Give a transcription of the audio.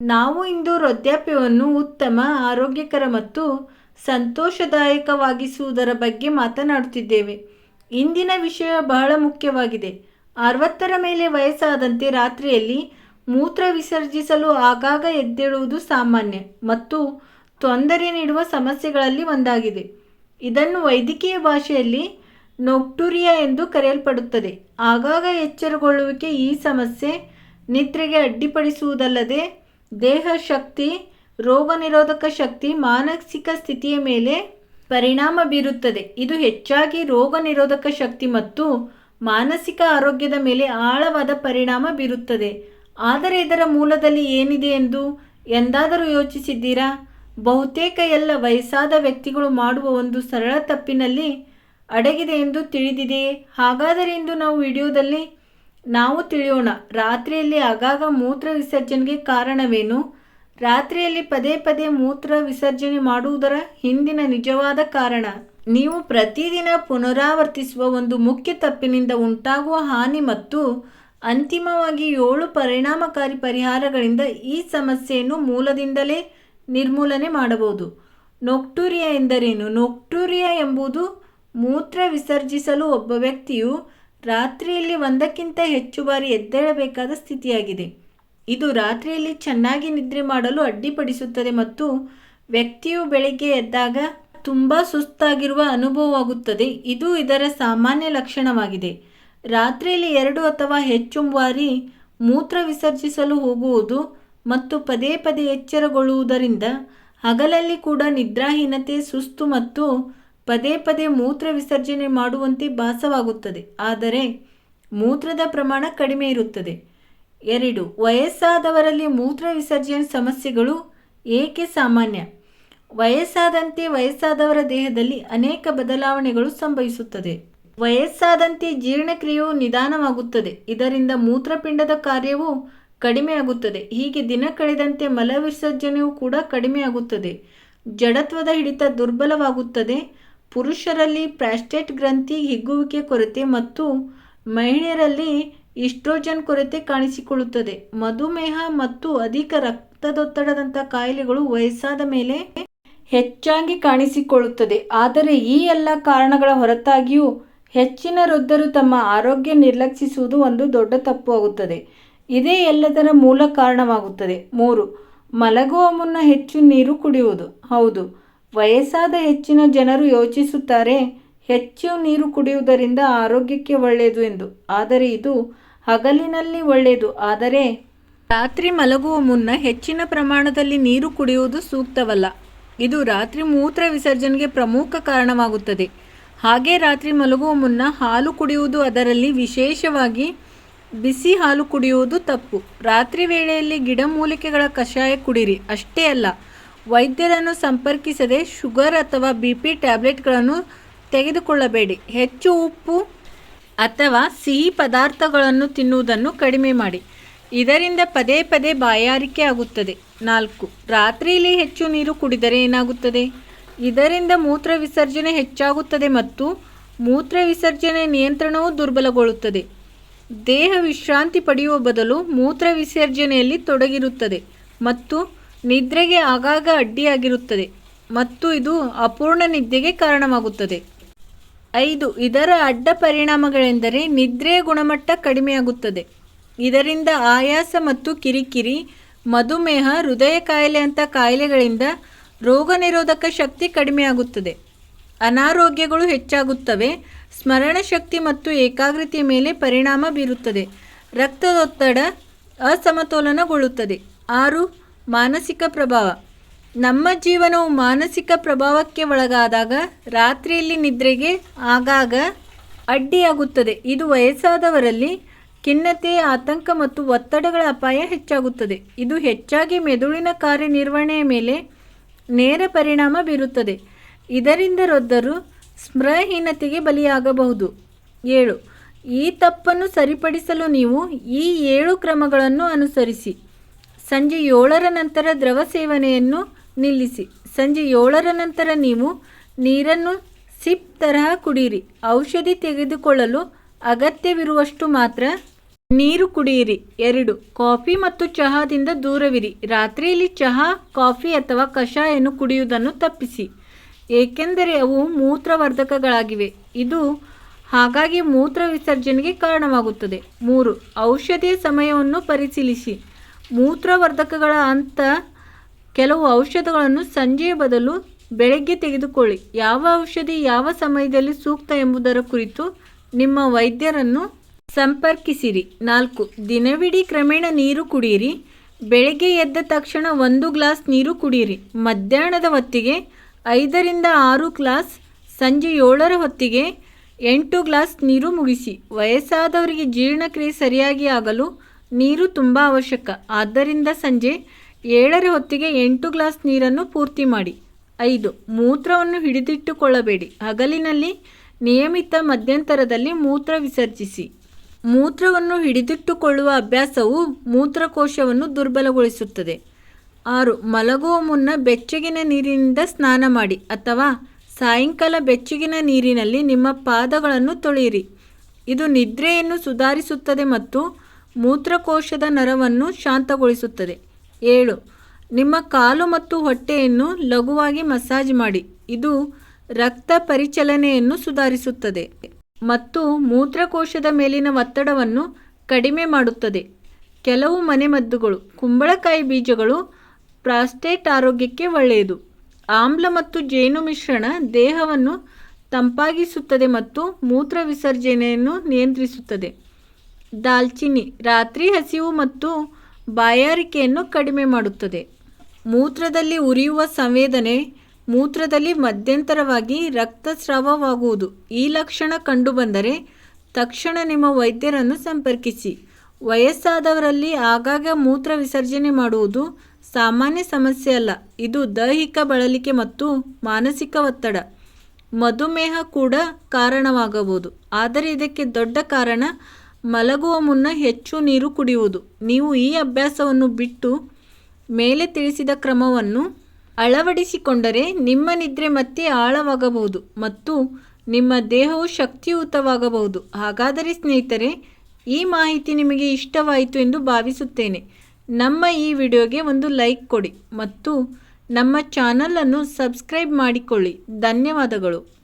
ನಾವು ಇಂದು ವೃದ್ಧಾಪ್ಯವನ್ನು ಉತ್ತಮ, ಆರೋಗ್ಯಕರ ಮತ್ತು ಸಂತೋಷದಾಯಕವಾಗಿಸುವುದರ ಬಗ್ಗೆ ಮಾತನಾಡುತ್ತಿದ್ದೇವೆ. ಇಂದಿನ ವಿಷಯ ಬಹಳ ಮುಖ್ಯವಾಗಿದೆ. ಅರವತ್ತರ ಮೇಲೆ ವಯಸ್ಸಾದಂತೆ ರಾತ್ರಿಯಲ್ಲಿ ಮೂತ್ರ ವಿಸರ್ಜಿಸಲು ಆಗಾಗ ಎದ್ದೇಳುವುದು ಸಾಮಾನ್ಯ ಮತ್ತು ತೊಂದರೆ ನೀಡುವ ಸಮಸ್ಯೆಗಳಲ್ಲಿ ಒಂದಾಗಿದೆ. ಇದನ್ನು ವೈದ್ಯಕೀಯ ಭಾಷೆಯಲ್ಲಿ ನೊಕ್ಟುರಿಯಾ ಎಂದು ಕರೆಯಲ್ಪಡುತ್ತದೆ. ಆಗಾಗ ಎಚ್ಚರಗೊಳ್ಳುವಿಕೆ ಈ ಸಮಸ್ಯೆ ನಿದ್ರೆಗೆ ಅಡ್ಡಿಪಡಿಸುವುದಲ್ಲದೆ ದೇಹ ಶಕ್ತಿ ರೋಗನಿರೋಧಕ ಶಕ್ತಿ, ಮಾನಸಿಕ ಸ್ಥಿತಿಯ ಮೇಲೆ ಪರಿಣಾಮ ಬೀರುತ್ತದೆ. ಇದು ಹೆಚ್ಚಾಗಿ ರೋಗನಿರೋಧಕ ಶಕ್ತಿ ಮತ್ತು ಮಾನಸಿಕ ಆರೋಗ್ಯದ ಮೇಲೆ ಆಳವಾದ ಪರಿಣಾಮ ಬೀರುತ್ತದೆ. ಆದರೆ ಇದರ ಮೂಲದಲ್ಲಿ ಏನಿದೆ ಎಂದು ಎಂದಾದರೂ ಯೋಚಿಸಿದ್ದೀರಾ? ಬಹುತೇಕ ಎಲ್ಲ ವಯಸ್ಸಾದ ವ್ಯಕ್ತಿಗಳು ಮಾಡುವ ಒಂದು ಸರಳ ತಪ್ಪಿನಲ್ಲಿ ಅಡಗಿದೆ ಎಂದು ತಿಳಿದಿದೆಯೇ? ಹಾಗಾದರೆ ಇಂದು ನಾವು ವಿಡಿಯೋದಲ್ಲಿ ನಾವು ತಿಳಿಯೋಣ. ರಾತ್ರಿಯಲ್ಲಿ ಆಗಾಗ ಮೂತ್ರ ವಿಸರ್ಜನೆಗೆ ಕಾರಣವೇನು? ರಾತ್ರಿಯಲ್ಲಿ ಪದೇ ಪದೇ ಮೂತ್ರ ವಿಸರ್ಜನೆ ಮಾಡುವುದರ ಹಿಂದಿನ ನಿಜವಾದ ಕಾರಣ? ನೀವು ಪ್ರತಿದಿನ ಪುನರಾವರ್ತಿಸುವ ಒಂದು ಮುಖ್ಯ ತಪ್ಪಿನಿಂದ ಉಂಟಾಗುವ ಹಾನಿ ಮತ್ತು ಅಂತಿಮವಾಗಿ ಏಳು ಪರಿಣಾಮಕಾರಿ ಪರಿಹಾರಗಳಿಂದ ಈ ಸಮಸ್ಯೆಯನ್ನು ಮೂಲದಿಂದಲೇ ನಿರ್ಮೂಲನೆ ಮಾಡಬಹುದು. ನೊಕ್ಟೂರಿಯಾ ಎಂದರೇನು? ನೊಕ್ಟೂರಿಯಾ ಎಂಬುದು ಮೂತ್ರ ವಿಸರ್ಜಿಸಲು ಒಬ್ಬ ವ್ಯಕ್ತಿಯು ರಾತ್ರಿಯಲ್ಲಿ ಒಂದಕ್ಕಿಂತ ಹೆಚ್ಚು ಬಾರಿ ಎದ್ದೇಳಬೇಕಾದ ಸ್ಥಿತಿಯಾಗಿದೆ. ಇದು ರಾತ್ರಿಯಲ್ಲಿ ಚೆನ್ನಾಗಿ ನಿದ್ರೆ ಮಾಡಲು ಅಡ್ಡಿಪಡಿಸುತ್ತದೆ ಮತ್ತು ವ್ಯಕ್ತಿಯು ಬೆಳಿಗ್ಗೆ ಎದ್ದಾಗ ತುಂಬ ಸುಸ್ತಾಗಿರುವ ಅನುಭವವಾಗುತ್ತದೆ. ಇದು ಇದರ ಸಾಮಾನ್ಯ ಲಕ್ಷಣವಾಗಿದೆ. ರಾತ್ರಿಯಲ್ಲಿ ಎರಡು ಅಥವಾ ಹೆಚ್ಚು ಬಾರಿ ಮೂತ್ರ ವಿಸರ್ಜಿಸಲು ಹೋಗುವುದು ಮತ್ತು ಪದೇ ಪದೇ ಎಚ್ಚರಗೊಳ್ಳುವುದರಿಂದ ಹಗಲಲ್ಲಿ ಕೂಡ ನಿದ್ರಾಹೀನತೆ, ಸುಸ್ತು ಮತ್ತು ಪದೇ ಪದೇ ಮೂತ್ರ ವಿಸರ್ಜನೆ ಮಾಡುವಂತೆ ಭಾಸವಾಗುತ್ತದೆ. ಆದರೆ ಮೂತ್ರದ ಪ್ರಮಾಣ ಕಡಿಮೆ ಇರುತ್ತದೆ. ಎರಡು, ವಯಸ್ಸಾದವರಲ್ಲಿ ಮೂತ್ರ ವಿಸರ್ಜನೆ ಸಮಸ್ಯೆಗಳು ಏಕೆ ಸಾಮಾನ್ಯ? ವಯಸ್ಸಾದಂತೆ ವಯಸ್ಸಾದವರ ದೇಹದಲ್ಲಿ ಅನೇಕ ಬದಲಾವಣೆಗಳು ಸಂಭವಿಸುತ್ತದೆ. ವಯಸ್ಸಾದಂತೆ ಜೀರ್ಣಕ್ರಿಯೆಯು ನಿಧಾನವಾಗುತ್ತದೆ. ಇದರಿಂದ ಮೂತ್ರಪಿಂಡದ ಕಾರ್ಯವು ಕಡಿಮೆಯಾಗುತ್ತದೆ ಹೀಗೆ ದಿನ ಕಳೆದಂತೆ ಮಲ ವಿಸರ್ಜನೆಯೂ ಕೂಡ ಕಡಿಮೆಯಾಗುತ್ತದೆ ಜಡತ್ವದ ಹಿಡಿತ ದುರ್ಬಲವಾಗುತ್ತದೆ. ಪುರುಷರಲ್ಲಿ ಪ್ರಾಸ್ಟೇಟ್ ಗ್ರಂಥಿ ಹಿಗ್ಗುವಿಕೆ ಕೊರತೆ ಮತ್ತು ಮಹಿಳೆಯರಲ್ಲಿ ಇಸ್ಟ್ರೋಜನ್ ಕೊರತೆ ಕಾಣಿಸಿಕೊಳ್ಳುತ್ತದೆ. ಮಧುಮೇಹ ಮತ್ತು ಅಧಿಕ ರಕ್ತದೊತ್ತಡದಂಥ ಕಾಯಿಲೆಗಳು ವಯಸ್ಸಾದ ಮೇಲೆ ಹೆಚ್ಚಾಗಿ ಕಾಣಿಸಿಕೊಳ್ಳುತ್ತದೆ. ಆದರೆ ಈ ಎಲ್ಲ ಕಾರಣಗಳ ಹೊರತಾಗಿಯೂ ಹೆಚ್ಚಿನ ವೃದ್ಧರು ತಮ್ಮ ಆರೋಗ್ಯ ನಿರ್ಲಕ್ಷಿಸುವುದು ಒಂದು ದೊಡ್ಡ ತಪ್ಪು ಆಗುತ್ತದೆ. ಇದೇ ಎಲ್ಲದರ ಮೂಲ ಕಾರಣವಾಗುತ್ತದೆ. ಮೂರು, ಮಲಗುವ ಮುನ್ನ ಹೆಚ್ಚು ನೀರು ಕುಡಿಯುವುದು. ಹೌದು ವಯಸ್ಸಾದ ಹೆಚ್ಚಿನ ಜನರು ಯೋಚಿಸುತ್ತಾರೆ, ಹೆಚ್ಚು ನೀರು ಕುಡಿಯುವುದರಿಂದ ಆರೋಗ್ಯಕ್ಕೆ ಒಳ್ಳೆಯದು ಎಂದು. ಆದರೆ ಇದು ಹಗಲಿನಲ್ಲಿ ಒಳ್ಳೆಯದು. ಆದರೆ ರಾತ್ರಿ ಮಲಗುವ ಮುನ್ನ ಹೆಚ್ಚಿನ ಪ್ರಮಾಣದಲ್ಲಿ ನೀರು ಕುಡಿಯುವುದು ಸೂಕ್ತವಲ್ಲ. ಇದು ರಾತ್ರಿ ಮೂತ್ರ ವಿಸರ್ಜನೆಗೆ ಪ್ರಮುಖ ಕಾರಣವಾಗುತ್ತದೆ. ಹಾಗೆ ರಾತ್ರಿ ಮಲಗುವ ಮುನ್ನ ಹಾಲು ಕುಡಿಯುವುದು ಅದರಲ್ಲಿ ವಿಶೇಷವಾಗಿ ಬಿಸಿ ಹಾಲು ಕುಡಿಯುವುದು ತಪ್ಪು. ರಾತ್ರಿ ವೇಳೆಯಲ್ಲಿ ಗಿಡಮೂಲಿಕೆಗಳ ಕಷಾಯ ಕುಡಿರಿ. ಅಷ್ಟೇ ಅಲ್ಲ ವೈದ್ಯರನ್ನು ಸಂಪರ್ಕಿಸದೆ ಶುಗರ್ ಅಥವಾ ಬಿ ಪಿ ಟ್ಯಾಬ್ಲೆಟ್ಗಳನ್ನು ತೆಗೆದುಕೊಳ್ಳಬೇಡಿ. ಹೆಚ್ಚು ಉಪ್ಪು ಅಥವಾ ಸಿಹಿ ಪದಾರ್ಥಗಳನ್ನು ತಿನ್ನುವುದನ್ನು ಕಡಿಮೆ ಮಾಡಿ. ಇದರಿಂದ ಪದೇ ಪದೇ ಬಾಯಾರಿಕೆ ಆಗುತ್ತದೆ. ನಾಲ್ಕು, ರಾತ್ರಿಯಲ್ಲಿ ಹೆಚ್ಚು ನೀರು ಕುಡಿದರೆ ಏನಾಗುತ್ತದೆ? ಇದರಿಂದ ಮೂತ್ರ ವಿಸರ್ಜನೆ ಹೆಚ್ಚಾಗುತ್ತದೆ ಮತ್ತು ಮೂತ್ರ ವಿಸರ್ಜನೆ ನಿಯಂತ್ರಣವೂ ದುರ್ಬಲಗೊಳ್ಳುತ್ತದೆ. ದೇಹ ವಿಶ್ರಾಂತಿ ಪಡೆಯುವ ಬದಲು ಮೂತ್ರ ವಿಸರ್ಜನೆಯಲ್ಲಿ ತೊಡಗಿರುತ್ತದೆ ಮತ್ತು ನಿದ್ರೆಗೆ ಆಗಾಗ ಅಡ್ಡಿಯಾಗಿರುತ್ತದೆ ಮತ್ತು ಇದು ಅಪೂರ್ಣ ನಿದ್ದೆಗೆ ಕಾರಣವಾಗುತ್ತದೆ. ಐದು, ಇದರ ಅಡ್ಡ ಪರಿಣಾಮಗಳೆಂದರೆ ನಿದ್ರೆಯ ಗುಣಮಟ್ಟ ಕಡಿಮೆಯಾಗುತ್ತದೆ. ಇದರಿಂದ ಆಯಾಸ ಮತ್ತು ಕಿರಿಕಿರಿ, ಮಧುಮೇಹ, ಹೃದಯ ಕಾಯಿಲೆಯಂಥ ಕಾಯಿಲೆಗಳಿಂದ ರೋಗ ನಿರೋಧಕ ಶಕ್ತಿ ಕಡಿಮೆಯಾಗುತ್ತದೆ. ಅನಾರೋಗ್ಯಗಳು ಹೆಚ್ಚಾಗುತ್ತವೆ. ಸ್ಮರಣಶಕ್ತಿ ಮತ್ತು ಏಕಾಗ್ರತೆಯ ಮೇಲೆ ಪರಿಣಾಮ ಬೀರುತ್ತದೆ. ರಕ್ತದೊತ್ತಡ ಅಸಮತೋಲನಗೊಳ್ಳುತ್ತದೆ. ಆರು ಮಾನಸಿಕ ಪ್ರಭಾವ. ನಮ್ಮ ಜೀವನವು ಮಾನಸಿಕ ಪ್ರಭಾವಕ್ಕೆ ಒಳಗಾದಾಗ ರಾತ್ರಿಯಲ್ಲಿ ನಿದ್ರೆಗೆ ಆಗಾಗ ಅಡ್ಡಿಯಾಗುತ್ತದೆ. ಇದು ವಯಸ್ಸಾದವರಲ್ಲಿ ಖಿನ್ನತೆ, ಆತಂಕ ಮತ್ತು ಒತ್ತಡಗಳ ಅಪಾಯ ಹೆಚ್ಚಾಗುತ್ತದೆ. ಇದು ಹೆಚ್ಚಾಗಿ ಮೆದುಳಿನ ಕಾರ್ಯನಿರ್ವಹಣೆಯ ಮೇಲೆ ನೇರ ಪರಿಣಾಮ ಬೀರುತ್ತದೆ. ಇದರಿಂದ ರೊದ್ದರು ಸ್ಮೃಹೀನತೆಗೆ ಬಲಿಯಾಗಬಹುದು. ಏಳು. ಈ ತಪ್ಪನ್ನು ಸರಿಪಡಿಸಲು ನೀವು ಈ ಏಳು ಕ್ರಮಗಳನ್ನು ಅನುಸರಿಸಿ. ಸಂಜೆ ಏಳರ ನಂತರ ದ್ರವ ಸೇವನೆಯನ್ನು ನಿಲ್ಲಿಸಿ. ಸಂಜೆ ಏಳರ ನಂತರ ನೀವು ನೀರನ್ನು ಸಿಪ್ ತರಹ ಕುಡಿಯಿರಿ ಔಷಧಿ ತೆಗೆದುಕೊಳ್ಳಲು ಅಗತ್ಯವಿರುವಷ್ಟು ಮಾತ್ರ ನೀರು ಕುಡಿಯಿರಿ. ಎರಡು, ಕಾಫಿ ಮತ್ತು ಚಹಾದಿಂದ ದೂರವಿರಿ. ರಾತ್ರಿಯಲ್ಲಿ ಚಹಾ, ಕಾಫಿ ಅಥವಾ ಕಷಾಯವನ್ನು ಕುಡಿಯುವುದನ್ನು ತಪ್ಪಿಸಿ. ಏಕೆಂದರೆ ಅವು ಮೂತ್ರವರ್ಧಕಗಳಾಗಿವೆ. ಇದು ಹಾಗಾಗಿ ಮೂತ್ರ ವಿಸರ್ಜನೆಗೆ ಕಾರಣವಾಗುತ್ತದೆ. ಮೂರು, ಔಷಧಿಯ ಸಮಯವನ್ನು ಪರಿಶೀಲಿಸಿ. ಮೂತ್ರವರ್ಧಕಗಳ ಅಂತ ಕೆಲವು ಔಷಧಗಳನ್ನು ಸಂಜೆಯ ಬದಲು ಬೆಳಗ್ಗೆ ತೆಗೆದುಕೊಳ್ಳಿ. ಯಾವ ಔಷಧಿ ಯಾವ ಸಮಯದಲ್ಲಿ ಸೂಕ್ತ ಎಂಬುದರ ಕುರಿತು ನಿಮ್ಮ ವೈದ್ಯರನ್ನು ಸಂಪರ್ಕಿಸಿರಿ. ನಾಲ್ಕು, ದಿನವಿಡೀ ಕ್ರಮೇಣ ನೀರು ಕುಡಿಯಿರಿ ಬೆಳಗ್ಗೆ ಎದ್ದ ತಕ್ಷಣ ಒಂದು ಗ್ಲಾಸ್ ನೀರು ಕುಡಿಯಿರಿ ಮಧ್ಯಾಹ್ನದ ಹೊತ್ತಿಗೆ ಐದರಿಂದ ಆರು ಗ್ಲಾಸ್, ಸಂಜೆ ಏಳರ ಹೊತ್ತಿಗೆ ಎಂಟು ಗ್ಲಾಸ್ ನೀರು ಮುಗಿಸಿ. ವಯಸ್ಸಾದವರಿಗೆ ಜೀರ್ಣಕ್ರಿಯೆ ಸರಿಯಾಗಿ ಆಗಲು ನೀರು ತುಂಬ ಅವಶ್ಯಕ. ಆದ್ದರಿಂದ ಸಂಜೆ ಏಳರ ಹೊತ್ತಿಗೆ ಎಂಟು ಗ್ಲಾಸ್ ನೀರನ್ನು ಪೂರ್ತಿ ಮಾಡಿ. ಐದು, ಮೂತ್ರವನ್ನು ಹಿಡಿದಿಟ್ಟುಕೊಳ್ಳಬೇಡಿ. ಹಗಲಿನಲ್ಲಿ ನಿಯಮಿತ ಮಧ್ಯಂತರದಲ್ಲಿ ಮೂತ್ರ ವಿಸರ್ಜಿಸಿ. ಮೂತ್ರವನ್ನು ಹಿಡಿದಿಟ್ಟುಕೊಳ್ಳುವ ಅಭ್ಯಾಸವು ಮೂತ್ರಕೋಶವನ್ನು ದುರ್ಬಲಗೊಳಿಸುತ್ತದೆ. ಆರು, ಮಲಗುವ ಮುನ್ನ ಬೆಚ್ಚಗಿನ ನೀರಿನಿಂದ ಸ್ನಾನ ಮಾಡಿ ಅಥವಾ ಸಾಯಂಕಾಲ ಬೆಚ್ಚಗಿನ ನೀರಿನಲ್ಲಿ ನಿಮ್ಮ ಪಾದಗಳನ್ನು ತೊಳೆಯಿರಿ. ಇದು ನಿದ್ರೆಯನ್ನು ಸುಧಾರಿಸುತ್ತದೆ ಮತ್ತು ಮೂತ್ರಕೋಶದ ನರವನ್ನು ಶಾಂತಗೊಳಿಸುತ್ತದೆ. ಏಳು. ನಿಮ್ಮ ಕಾಲು ಮತ್ತು ಹೊಟ್ಟೆಯನ್ನು ಲಘುವಾಗಿ ಮಸಾಜ್ ಮಾಡಿ. ಇದು ರಕ್ತ ಪರಿಚಲನೆಯನ್ನು ಸುಧಾರಿಸುತ್ತದೆ. ಮತ್ತು ಮೂತ್ರಕೋಶದ ಮೇಲಿನ ಒತ್ತಡವನ್ನು ಕಡಿಮೆ ಮಾಡುತ್ತದೆ. ಕೆಲವು ಮನೆಮದ್ದುಗಳು, ಕುಂಬಳಕಾಯಿ ಬೀಜಗಳು ಪ್ರಾಸ್ಟೇಟ್ ಆರೋಗ್ಯಕ್ಕೆ ಒಳ್ಳೆಯದು. ಆಮ್ಲ ಮತ್ತು ಜೇನು ಮಿಶ್ರಣ ದೇಹವನ್ನು ತಂಪಾಗಿಸುತ್ತದೆ ಮತ್ತು ಮೂತ್ರ ವಿಸರ್ಜನೆಯನ್ನು ನಿಯಂತ್ರಿಸುತ್ತದೆ. ದಾಲ್ಚಿನ್ನಿ ರಾತ್ರಿ ಹಸಿವು ಮತ್ತು ಬಾಯಾರಿಕೆಯನ್ನು ಕಡಿಮೆ ಮಾಡುತ್ತದೆ. ಮೂತ್ರದಲ್ಲಿ ಉರಿಯುವ ಸಂವೇದನೆ ಮೂತ್ರದಲ್ಲಿ ಮಧ್ಯಂತರವಾಗಿ ರಕ್ತಸ್ರಾವವಾಗುವುದು. ಈ ಲಕ್ಷಣ ಕಂಡುಬಂದರೆ ತಕ್ಷಣ ನಿಮ್ಮ ವೈದ್ಯರನ್ನು ಸಂಪರ್ಕಿಸಿ. ವಯಸ್ಸಾದವರಲ್ಲಿ ಆಗಾಗ ಮೂತ್ರ ವಿಸರ್ಜನೆ ಮಾಡುವುದು ಸಾಮಾನ್ಯ ಸಮಸ್ಯೆ ಅಲ್ಲ. ಇದು ದೈಹಿಕ ಬಳಲಿಕೆ ಮತ್ತು ಮಾನಸಿಕ ಒತ್ತಡ. ಮಧುಮೇಹ ಕೂಡ ಕಾರಣವಾಗಬಹುದು. ಆದರೆ ಇದಕ್ಕೆ ದೊಡ್ಡ ಕಾರಣ ಮಲಗುವ ಮುನ್ನ ಹೆಚ್ಚು ನೀರು ಕುಡಿಯುವುದು. ನೀವು ಈ ಅಭ್ಯಾಸವನ್ನು ಬಿಟ್ಟು ಮೇಲೆ ತಿಳಿಸಿದ ಕ್ರಮವನ್ನು ಅಳವಡಿಸಿಕೊಂಡರೆ ನಿಮ್ಮ ನಿದ್ರೆ ಮತ್ತೆ ಆಳವಾಗಬಹುದು ಮತ್ತು ನಿಮ್ಮ ದೇಹವು ಶಕ್ತಿಯುತವಾಗಬಹುದು. ಹಾಗಾದರೆ ಸ್ನೇಹಿತರೆ, ಈ ಮಾಹಿತಿ ನಿಮಗೆ ಇಷ್ಟವಾಯಿತು ಎಂದು ಭಾವಿಸುತ್ತೇನೆ. ನಮ್ಮ ಈ ವಿಡಿಯೋಗೆ ಒಂದು ಲೈಕ್ ಕೊಡಿ ಮತ್ತು ನಮ್ಮ ಚಾನಲನ್ನು ಸಬ್ಸ್ಕ್ರೈಬ್ ಮಾಡಿಕೊಳ್ಳಿ. ಧನ್ಯವಾದಗಳು.